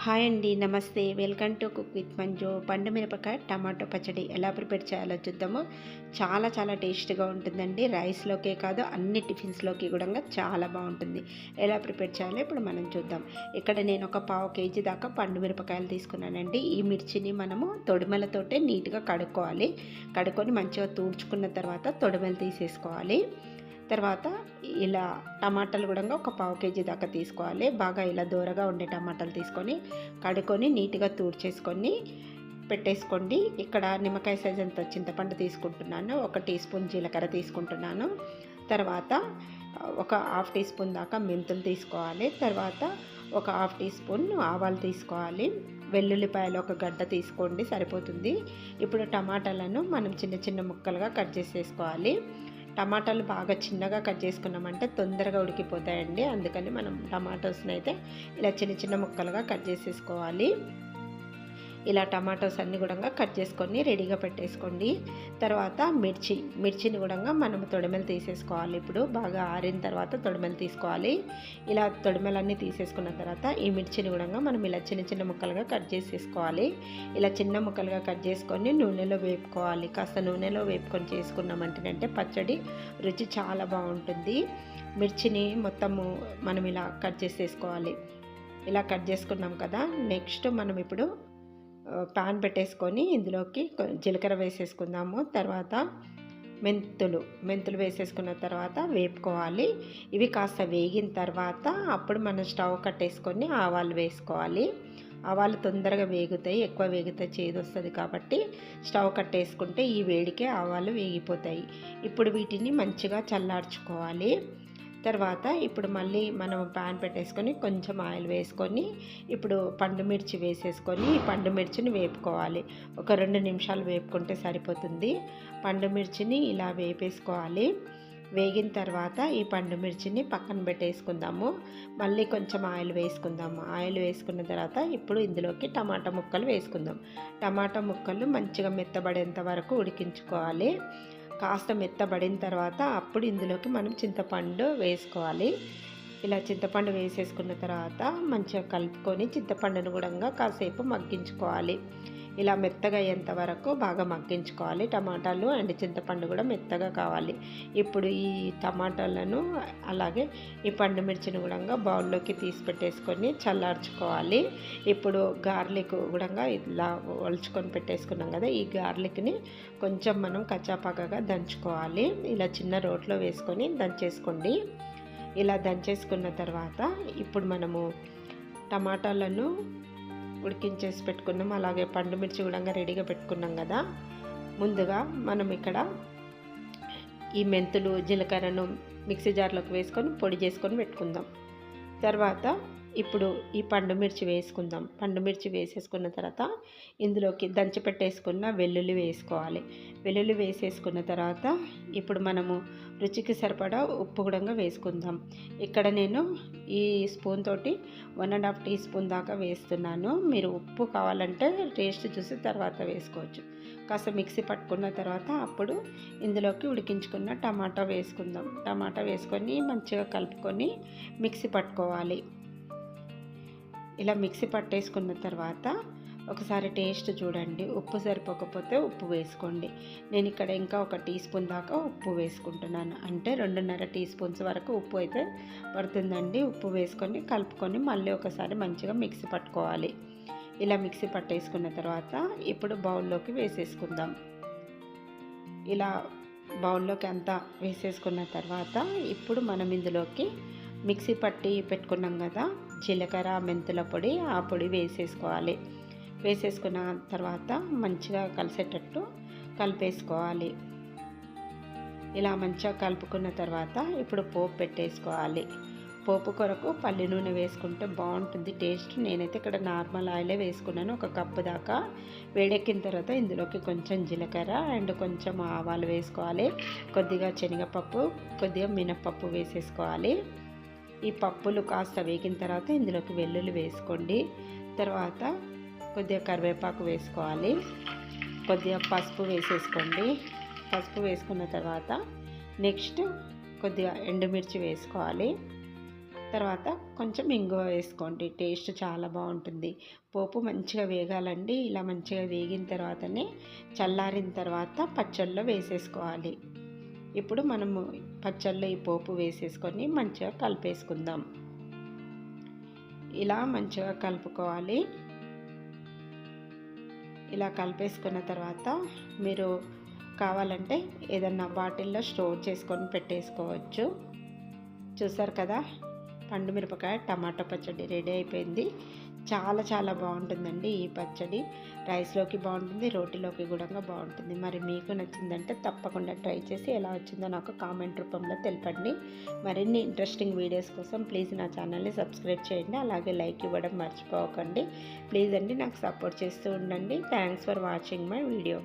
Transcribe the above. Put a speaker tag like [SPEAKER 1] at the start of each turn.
[SPEAKER 1] Hi అండి నమస్తే. Welcome to cook with Manju. పండు మిరపకాయ టమాటో పచ్చడి ఎలా ప్రిపేర్ చేయాలో చూద్దాము. చాలా చాలా టేస్ట్గా ఉంటుందండి. రైస్లోకే కాదు అన్ని టిఫిన్స్లోకి కూడా చాలా బాగుంటుంది. ఎలా ప్రిపేర్ చేయాలో ఇప్పుడు మనం చూద్దాం. ఇక్కడ నేను ఒక పావు కేజీ దాకా పండు మిరపకాయలు తీసుకున్నానండి. ఈ మిర్చిని మనము తొడిమలతోటే నీట్గా కడుక్కోవాలి. కడుక్కొని మంచిగా తూడ్చుకున్న తర్వాత తొడిమలు తీసేసుకోవాలి. తర్వాత ఇలా టమాటాలు కూడా ఒక పావు కేజీ దాకా తీసుకోవాలి. బాగా ఇలా దూరగా ఉండే టమాటాలు తీసుకొని కడుక్కొని నీట్గా తూడ్చేసుకొని పెట్టేసుకోండి. ఇక్కడ నిమ్మకాయ సైజ్ అంత చింతపండు తీసుకుంటున్నాను. ఒక టీ స్పూన్ జీలకర్ర తీసుకుంటున్నాను. తర్వాత ఒక హాఫ్ టీ స్పూన్ దాకా మెంతులు తీసుకోవాలి. తర్వాత ఒక హాఫ్ టీ స్పూన్ ఆవాలు తీసుకోవాలి. వెల్లుల్లిపాయలు ఒక గడ్డ తీసుకోండి సరిపోతుంది. ఇప్పుడు టమాటాలను మనం చిన్న చిన్న ముక్కలుగా కట్ చేసేసుకోవాలి. టమాటాలు బాగా చిన్నగా కట్ చేసుకున్నామంటే తొందరగా ఉడికిపోతాయండి. అందుకని మనం టమాటోస్ని అయితే ఇలా చిన్న చిన్న ముక్కలుగా కట్ చేసేసుకోవాలి. ఇలా టమాటోస్ అన్నీ కూడా కట్ చేసుకొని రెడీగా పెట్టేసుకోండి. తర్వాత మిర్చి మిర్చిని కూడా మనం తొడమలు తీసేసుకోవాలి. ఇప్పుడు బాగా ఆరిన తర్వాత తొడమలు తీసుకోవాలి. ఇలా తొడిమెలన్నీ తీసేసుకున్న తర్వాత ఈ మిర్చిని కూడా మనం ఇలా చిన్న చిన్న ముక్కలుగా కట్ చేసేసుకోవాలి. ఇలా చిన్న ముక్కలుగా కట్ చేసుకొని నూనెలో వేపుకోవాలి. కాస్త నూనెలో వేపుకొని చేసుకున్నామంటేనంటే పచ్చడి రుచి చాలా బాగుంటుంది. మిర్చిని మొత్తము మనం ఇలా కట్ చేసేసుకోవాలి. ఇలా కట్ చేసుకున్నాం కదా నెక్స్ట్ మనం ఇప్పుడు పాన్ పెట్టేసుకొని ఇందులోకి జీలకర్ర వేసేసుకుందాము. తర్వాత మెంతులు మెంతులు వేసేసుకున్న తర్వాత వేపుకోవాలి. ఇవి కాస్త వేగిన తర్వాత అప్పుడు మనం స్టవ్ కట్టేసుకొని ఆవాలు వేసుకోవాలి. ఆవాలు తొందరగా వేగుతాయి ఎక్కువ వేగితే చేదు వస్తుంది కాబట్టి స్టవ్ కట్టేసుకుంటే ఈ వేడికే ఆవాలు వేగిపోతాయి. ఇప్పుడు వీటిని మంచిగా చల్లార్చుకోవాలి. తర్వాత ఇప్పుడు మళ్ళీ మనం ప్యాన్ పెట్టేసుకొని కొంచెం ఆయిల్ వేసుకొని ఇప్పుడు పండు మిర్చి వేసేసుకొని పండు మిర్చిని వేపుకోవాలి. ఒక రెండు నిమిషాలు వేపుకుంటే సరిపోతుంది. పండు మిర్చిని ఇలా వేపేసుకోవాలి. వేగిన తర్వాత ఈ పండు మిర్చిని పక్కన పెట్టేసుకుందాము. మళ్ళీ కొంచెం ఆయిల్ వేసుకుందాము. ఆయిల్ వేసుకున్న తర్వాత ఇప్పుడు ఇందులోకి టమాటా ముక్కలు వేసుకుందాం. టమాటా ముక్కలు మంచిగా మెత్తబడేంత వరకు ఉడికించుకోవాలి. కాస్త మెత్తబడిన తర్వాత అప్పుడు ఇందులోకి మనం చింతపండు వేసుకోవాలి. ఇలా చింతపండు వేసేసుకున్న తర్వాత మంచిగా కలుపుకొని చింతపండును కూడా కాసేపు మగ్గించుకోవాలి. ఇలా మెత్తగా అయ్యేంత వరకు బాగా మగ్గించుకోవాలి. టమాటాలు అండ్ చింతపండు కూడా మెత్తగా కావాలి. ఇప్పుడు ఈ టమాటాలను అలాగే ఈ పండు మిర్చిని కూడా బౌల్లోకి తీసి పెట్టేసుకొని చల్లార్చుకోవాలి. ఇప్పుడు గార్లిక్ కూడా ఇలా ఒలుచుకొని పెట్టేసుకున్నాం కదా ఈ గార్లిక్ని కొంచెం మనం కచ్చాపాకగా దంచుకోవాలి. ఇలా చిన్న రోట్లో వేసుకొని దంచేసుకోండి. ఇలా దంచేసుకున్న తర్వాత ఇప్పుడు మనము టమాటాలను ఉడికించేసి పెట్టుకున్నాం. అలాగే పండు మిర్చి కూడా రెడీగా పెట్టుకున్నాం కదా. ముందుగా మనం ఇక్కడ ఈ మెంతులు జీలకర్రను మిక్సీ జార్లోకి వేసుకొని పొడి చేసుకొని పెట్టుకుందాం. తర్వాత ఇప్పుడు ఈ పండు మిర్చి వేసుకుందాం. పండు మిర్చి వేసేసుకున్న తర్వాత ఇందులోకి దంచి పెట్టేసుకున్న వెల్లుల్లి వేసుకోవాలి. వెల్లుల్లి వేసేసుకున్న తర్వాత ఇప్పుడు మనము రుచికి సరిపడా ఉప్పు కూడా వేసుకుందాం. ఇక్కడ నేను ఈ స్పూన్ తోటి one and half teaspoon దాకా వేస్తున్నాను. మీరు ఉప్పు కావాలంటే టేస్ట్ చూసి తర్వాత వేసుకోవచ్చు. కాస్త మిక్సీ పట్టుకున్న తర్వాత అప్పుడు ఇందులోకి ఉడికించుకున్న టమాటా వేసుకుందాం. టమాటా వేసుకొని మంచిగా కలుపుకొని మిక్సీ పట్టుకోవాలి. ఇలా మిక్సీ పట్టేసుకున్న తర్వాత ఒకసారి టేస్ట్ చూడండి. ఉప్పు సరిపోకపోతే ఉప్పు వేసుకోండి. నేను ఇక్కడ ఇంకా ఒక టీ స్పూన్ దాకా ఉప్పు వేసుకుంటున్నాను. అంటే రెండున్నర టీ స్పూన్స్ వరకు ఉప్పు అయితే పడుతుందండి. ఉప్పు వేసుకొని కలుపుకొని మళ్ళీ ఒకసారి మంచిగా మిక్సీ పట్టుకోవాలి. ఇలా మిక్సీ పట్టేసుకున్న తర్వాత ఇప్పుడు బౌల్లోకి వేసేసుకుందాం. ఇలా బౌల్లోకి అంతా వేసేసుకున్న తర్వాత ఇప్పుడు మనం ఇందులోకి మిక్సీ పట్టి పెట్టుకున్నాం కదా జీలకర్ర మెంతుల పొడి ఆ పొడి వేసేసుకోవాలి. వేసేసుకున్న తర్వాత మంచిగా కలిసేటట్టు కలిపేసుకోవాలి. ఇలా మంచిగా కలుపుకున్న తర్వాత ఇప్పుడు పోపు పెట్టేసుకోవాలి. పోపు కొరకు పల్లి నూనె వేసుకుంటే బాగుంటుంది. టేస్ట్ నేనైతే ఇక్కడ నార్మల్ ఆయిలే వేసుకున్నాను. ఒక కప్పు దాకా వేడెక్కిన తర్వాత ఇందులోకి కొంచెం జీలకర్ర అండ్ కొంచెం ఆవాలు వేసుకోవాలి. కొద్దిగా శనగపప్పు కొద్దిగా మినప్పప్పు వేసేసుకోవాలి. ఈ పప్పులు కాస్త వేగిన తర్వాత ఇందులోకి వెల్లుల్లి వేసుకోండి. తర్వాత కొద్దిగా కరివేపాకు వేసుకోవాలి. కొద్దిగా పసుపు వేసేసుకోండి. పసుపు వేసుకున్న తర్వాత నెక్స్ట్ కొద్దిగా ఎండుమిర్చి వేసుకోవాలి. తర్వాత కొంచెం ఇంగువ వేసుకోండి. టేస్ట్ చాలా బాగుంటుంది. పోపు మంచిగా వేగాలండి. ఇలా మంచిగా వేగిన తర్వాతనే చల్లారిన తర్వాత పచ్చళ్ళలో వేసేసుకోవాలి. ఇప్పుడు మనము పచ్చళ్ళు ఈ పోపు వేసేసుకొని మంచిగా కలిపేసుకుందాం. ఇలా మంచిగా కలుపుకోవాలి. ఇలా కలిపేసుకున్న తర్వాత మీరు కావాలంటే ఏదన్నా బాటిల్లో స్టోర్ చేసుకొని పెట్టేసుకోవచ్చు. చూసారు కదా? పండు మిరపకాయ టమాటా పచ్చడి రెడీ అయిపోయింది. చాలా చాలా బాగుంటుందండి ఈ పచ్చడి. రైస్లోకి బాగుంటుంది రోటీలోకి కూడా బాగుంటుంది. మరి మీకు నచ్చిందంటే తప్పకుండా ట్రై చేసి ఎలా వచ్చిందో నాకు కామెంట్ రూపంలో తెలపండి. మరిన్ని ఇంట్రెస్టింగ్ వీడియోస్ కోసం ప్లీజ్ నా ఛానల్ని సబ్స్క్రైబ్ చేయండి. అలాగే లైక్ ఇవ్వడం మర్చిపోకండి. ప్లీజ్ అండి నాకు సపోర్ట్ చేస్తూ ఉండండి. Thanks for watching my video.